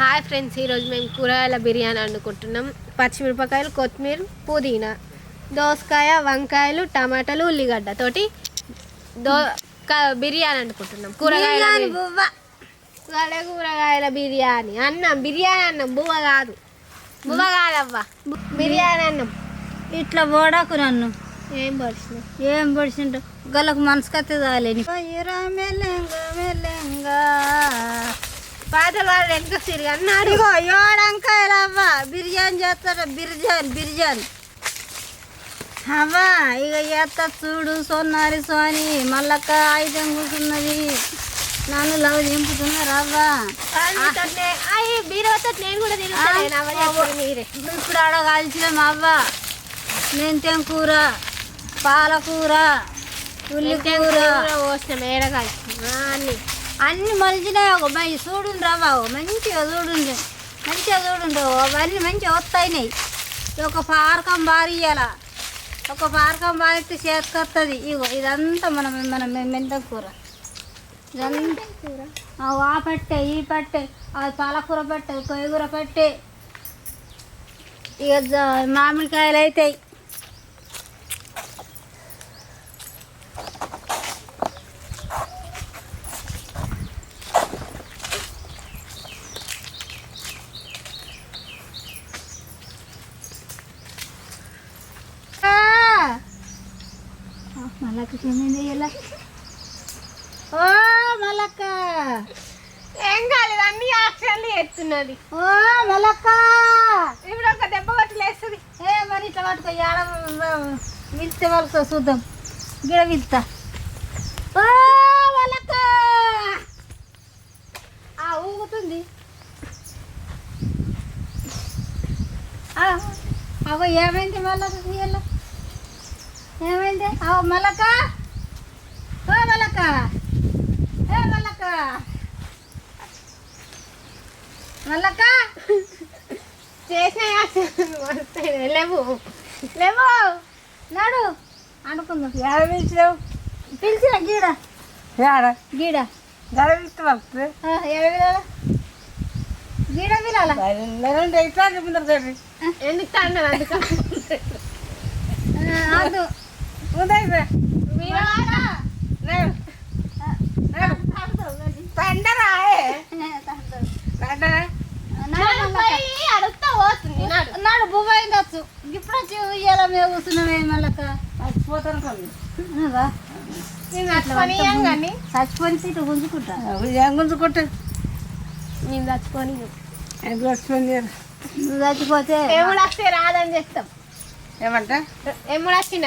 Hi friends ఈరోజు మేము కూరగాయల బిర్యానీ వండుకుంటున్నాం. పచ్చిమిరపకాయలు కొత్తిమీర పుదీనా దోసకాయ వంకాయలు టమాటాలు ఉల్లిగడ్డ తోటి దో బిర్యానీ వండుకుంటున్నాం. కూరగాయల కూరగాయల కూరగాయల బిర్యానీ. అన్నం బిర్యానీ అన్నం బువ్వ కాదు. బువ్వ కాదవ్వా. బిర్యానీ అన్నం. ఇట్లా ఓడకు నన్ను ఏం పడుతుంది ఏం పొడిచిండు గలకు మనసుకత్తే చాలేని మెల్లంగా మెల్లంగా. వాళ్ళు వెనక సిరిగి అన్నారు? ఇగో ఏడంకాయలు అవ్వ. బిర్యానీ చేస్తారా? బిర్యానీ బిర్యానీ. అవ్వా ఇక చేస్తా చూడు సోనారి సోని మల్లక్క ఆయుధం కూర్చున్నది. నన్ను లవ్ దింపుతున్నారు అవ్వా. మీరే. ఇప్పుడు ఆడ కాల్చినాం అవ్వ. మెంతెం కూర? పాలకూర ఉల్లి కూర పోసిన మేడకాయ అన్ని. అన్ని మలిచినాయి ఒక మంచి చూడుండ్రు రవ్వ మంచిగా చూడుండి. మంచిగా చూడుండ్రు అవన్నీ మంచిగా వస్తాయినాయి ఒక పారకం బారియాల ఒక పారకం బారితే చేతికొస్తుంది ఇగో ఇదంతా మన మన మెంతం కూర. ఇదంతా. కూర ఆ పట్టే ఈ పట్టే అది పాలకూర పట్టే కొయ్యకూర పట్టే. ఇక మామిడికాయలు అవుతాయి మళ్ళక్క ఇలా ఓ ఏం కాలేదు అన్ని యాక్షన్లు ఎత్తున్నది. ఓ మల్లక్క. ఇప్పుడు ఒక దెబ్బ కొట్టలేస్తుంది ఏ మరి ఇట్లా పట్టుకో ఏడ విల్తే వాళ్ళతో చూద్దాం. గిడ ఓ మల్లక్క. ఆ ఊగుతుంది. అగో ఏమైంది ఇయ్యాల ఏమైంది? అవు మల్లక్క ఓ మల్లక్క ఏ మల్లక్క మల్లక్క చేసిన యాక్షన్ పడతాయి లేవు. లేవు. నాడు. అనుకుందాం. యాడ పిలిచినావు? పిలిచిన గీడ. యాడ? గీడ. గడవిస్తూ వస్తుంది. ఆ, ఏడ పిలాల గీడ పిలాల లేదంటే ఇట్లా ముందర సైడ్ ఎందుకు తండ్రి అందుకు? నాడు ఇప్పుడు వచ్చి మేము కూర్చున్నామే మళ్ళక కొన్ని చచ్చిపోయి ఇటు గుంజుకుంటా ఏం గుంజుకుంటే నేను చచ్చిపోని. నువ్వు చచ్చిపోతే రాదని చెప్తాం. ఏమంట?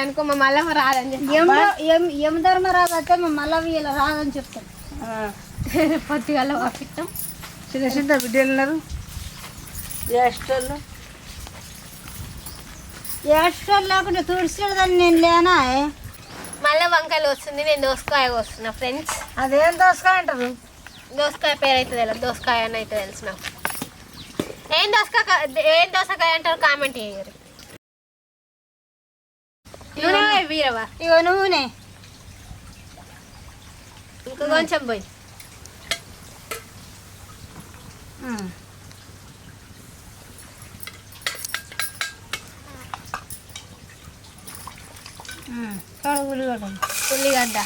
అనుకో మా రాదని ధర్మరాజు అయితే మళ్ళీ ఇలా రాదని చెప్తాం పొద్దుగాల పంపిస్తాం చిన్న చిన్న బిడ్డలు ఉన్నారు. జ్యేష్ఠులు ఎక్స్ట్రా లేకుండా నేను లేనా మళ్ళీ వంకాయలు వస్తుంది నేను దోసకాయ వస్తున్నా ఫ్రెండ్స్ అదేం దోసకాయ అంటారు? దోసకాయ పేరు అయితే తెలియదు దోసకాయ అని అయితే తెలుసు నాకు. ఏం దోసకాయ ఏం దోసకాయ అంటారు? కామెంట్ చేయరు. నూనె వీరవా ఇగో నువ్వునే ఇంకా కొంచెం పోయి. కూడా ఉల్లిగడ్డ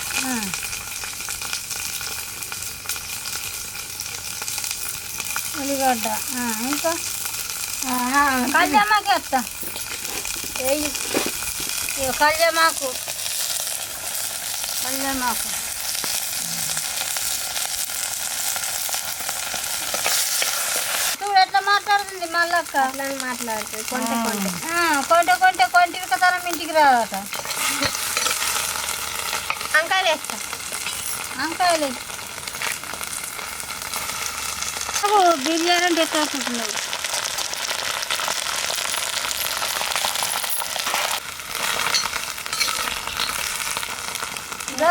ఉల్లిగడ్డ ఇంకా? కళ్యామాకు వేస్తా. కళ్యామాకు కళ్యామాకు చూడు ఎట్లా మాట్లాడుతుంది మళ్ళక్క అట్లా మాట్లాడుతుంది కొంచెం కొంచెం కొంటే కొంటే కొంటికి తనం ఇంటికి రాదట వంకాయలు వేస్తా అంకాయలు బిర్యానీ అంటే ఎక్కడ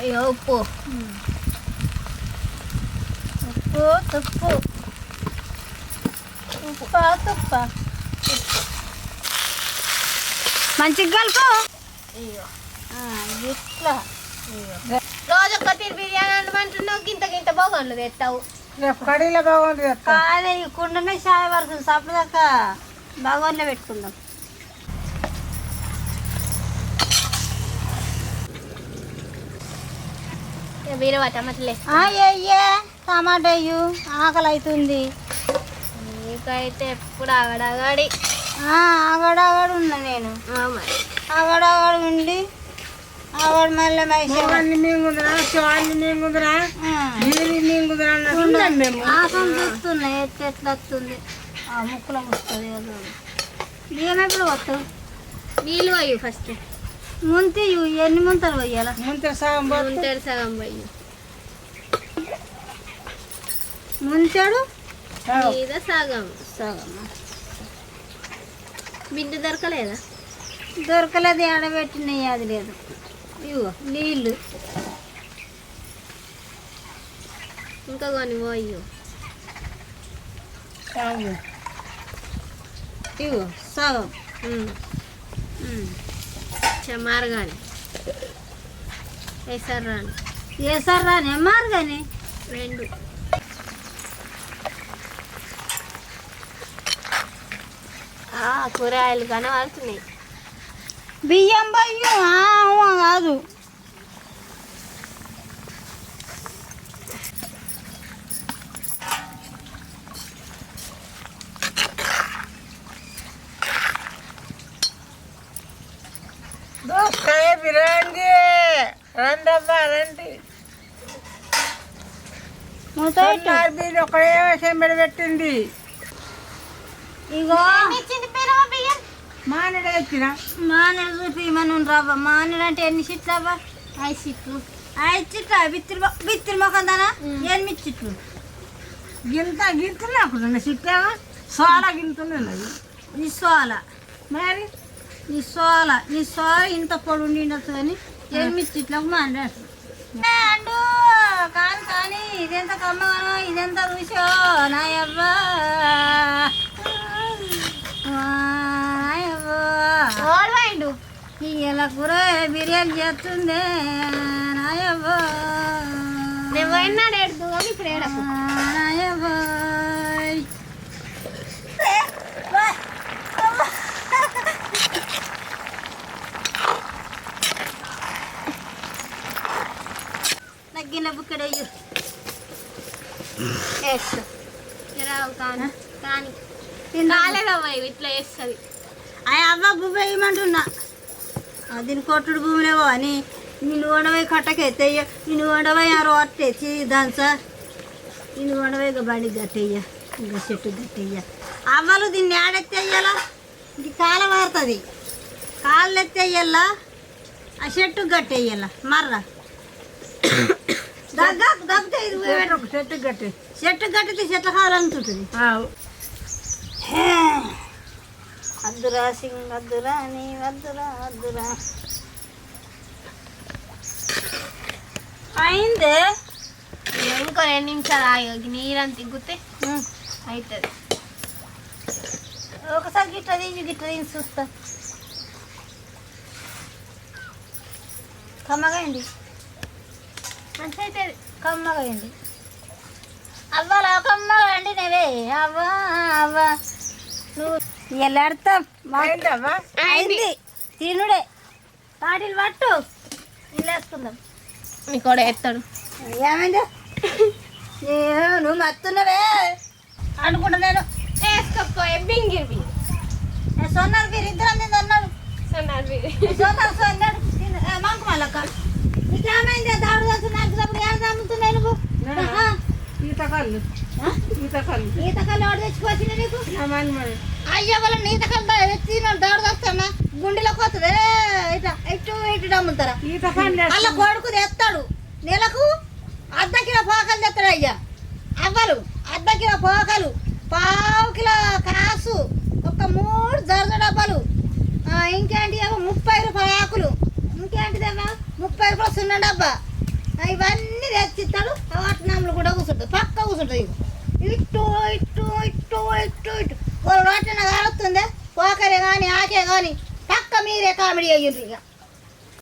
అయ్యో ఉప్పు ఉప్పు తుప్పు ఉప్ప తుప్ప మంచిగా కలుపు. అయ్యో. ఇట్లా. రోజు ఒక్క తీరు బిర్యానీ అనమంటున్నావు గింత గింత బాగుండు తెస్తావు రేపు కడీలో అక్క కాదే కుండనే చాయ్ వరకు సప్పుడు దాకా భగవాన్లో పెట్టుకుందాం. బీరవా టమాటలే అయ్యే టమాటా అయ్యు ఆకలి అవుతుంది నీకైతే ఎప్పుడు ఆగడగాడి. ఆ, ఆగడాగడు ఉన్నా నేను. మరి. ఆగడాగడు ఉండి ఆగడు మళ్ళీ మైసే మొగల్ని మింగుదరా శివాన్ని మింగుదరా నీళ్ళు మింగుదరా అన్నట్టు ఉన్నాం మేము. ఆసం చూస్తున్నా ఎట్లా ఎట్లా వస్తుంది ఆ ముక్కులో వస్తుంది బియ్యం ఎప్పుడు నీళ్ళు పోయి ఫస్ట్. ముంతి ఎన్ని ముంతలు పోయాలా? ముంత సగం ఉంటాడు సగం పోయి ముంచాడు? సగం. మీద సగం. సగం బిడ్డ దొరకలేదా? దొరకలేదు ఆడబెట్టినాయి అది లేదు. ఇగో నీళ్ళు. ఇంకా కొన్ని పోయి సగం. ఇగో సగం. మార్గాని చెమారగాని వేసారు రాని వేసారు రాని ఎమ్మారు కానీ రెండు కూరగాయలు కనబడుతున్నాయి. బియ్యం బయ్యం కాదు. దోసకాయ బిర్యానీ. రండి రండి. మూత పెట్టు. సొన్నార్ బీరు ఒకటే చెంబడి పెట్టింది ఇగో. మానడే వచ్చిన. మానేడు చూపి మనం రాబా మానేడు అంటే ఎన్ని చిట్లు అవ్వా ఐదు సీట్లు ఐదు చిట్ల బిత్తిరి బిత్తిరి మొఖం దానా? ఎనిమిది చిట్లు గింత గింతలే అప్పుడు చిట్టావా సోలా గింతున్నది నీ సోల మరి? నీ సోల నీ సోల ఇంత పొడి ఉండొచ్చు కానీ ఎనిమిది మానేడు అండు కాని కానీ ఇదెంత కమ్మగానో ఇదెంత రుచో నాయవ్వా. నాయవ్వా. ఓడిపోయిండు ఇలా కూర బిర్యానీ చేస్తుందే నాయవ్వా. నేను పోయినాడు ఎడుతూ కానీ వేస్తా రావు కానీ ఇవి ఇట్లా వేస్తుంది అవ్వ భూమి వేయమంటున్నా దీని కొట్టుడు భూమిలేవో అని నిన్ను వండవై కట్టకెత్తయ్య నిన్ను వండవై ఆ రోట్ తెచ్చి దంచ నిన్ను వండవై ఇక బండి గట్టయ్య ఇంకా చెట్టు గట్టయ్య అవ్వలు దీన్ని ఆడెత్తేయ్యాలా ఇది కాల మారుతుంది కాళ్ళు ఎత్తేయ్యాలా? ఆ చెట్టు గట్టేయ్యాల మర్ర. దగ్గ దగ్గతే ఇది పోయేటప్పుడు. ఒక చెట్టు కట్టి. చెట్టు గట్టితే చెట్ల కాలంటుంటుంది అద్దురా సింగ్ అద్దురా నీ వద్దురా అద్దురా అయిందే? ఇంకో రెండు నిమిషాలు ఆగి నీరంత తిగ్గితే అవుతుంది ఒకసారి గిట్ల తీసి గిట్ల తీసి చూస్తా. కమ్మగైంది మంచిగా అవుతుంది కమ్మగైంది అవ్వాలా? కమ్మగా వండినవే. అవ్వా అవ్వా. నువ్వు ఎల్లాడతా అయిందమ్మా అయింది. తినుడే. తాటిలు పట్టు. ఇల్లేసుకుందాం మీ కూడా ఎత్తాడు. ఏమైంది? ఏ, నువ్వు మత్తున్నవే. అనుకుంటా నేను. వేసుకో బింగిరి ఏ, సొన్నారు మీరు ఇద్దరు అంది అన్నారు సన్నారు సొన్నారు సొన్నాడు మంకు మళ్ళక్క నీకేమైంది దాడు ఏం నువ్వు? ఆహా. ఈత కళ్ళు. ఆ? ఈత కళ్ళు. ఈత కళ్ళు ఎవడు తెచ్చుకొచ్చిన నీకు? అయ్యో వాళ్ళ ఈత కళ్ళు దాడు దోస్తామా గుండెలోకి వస్తుంది ఇట్లా ఇటు ఇటు అమ్ముతారా ఈత కళ్ళు అలా కొడుకు తెస్తాడు. నెలకు అర్ధ కిలో పాకలు తెస్తాడు అయ్యా. అవ్వలు అర్ధ కిలో పోకలు పావు కిలో కాసు ఒక మూడు జరద డబ్బాలు ఇంకేంటి ఏమో ముప్పై రూపాయల ఆకులు. ఇంకేంటిదేమో ముప్పై రూపాయలు సున్న డబ్బా ఇవన్నీ తెచ్చిస్తాడు. ఆ కూడా కూర్చుంటుంది పక్క కూర్చుంటుంది ఇగో. ఇట్టు ఇటు ఇటు ఇటు ఇట్టు. వాళ్ళు రొట్టెన కాలుతుంది కానీ ఆకే కానీ పక్క మీరే కామెడీ అయ్యిండ్రు ఇక.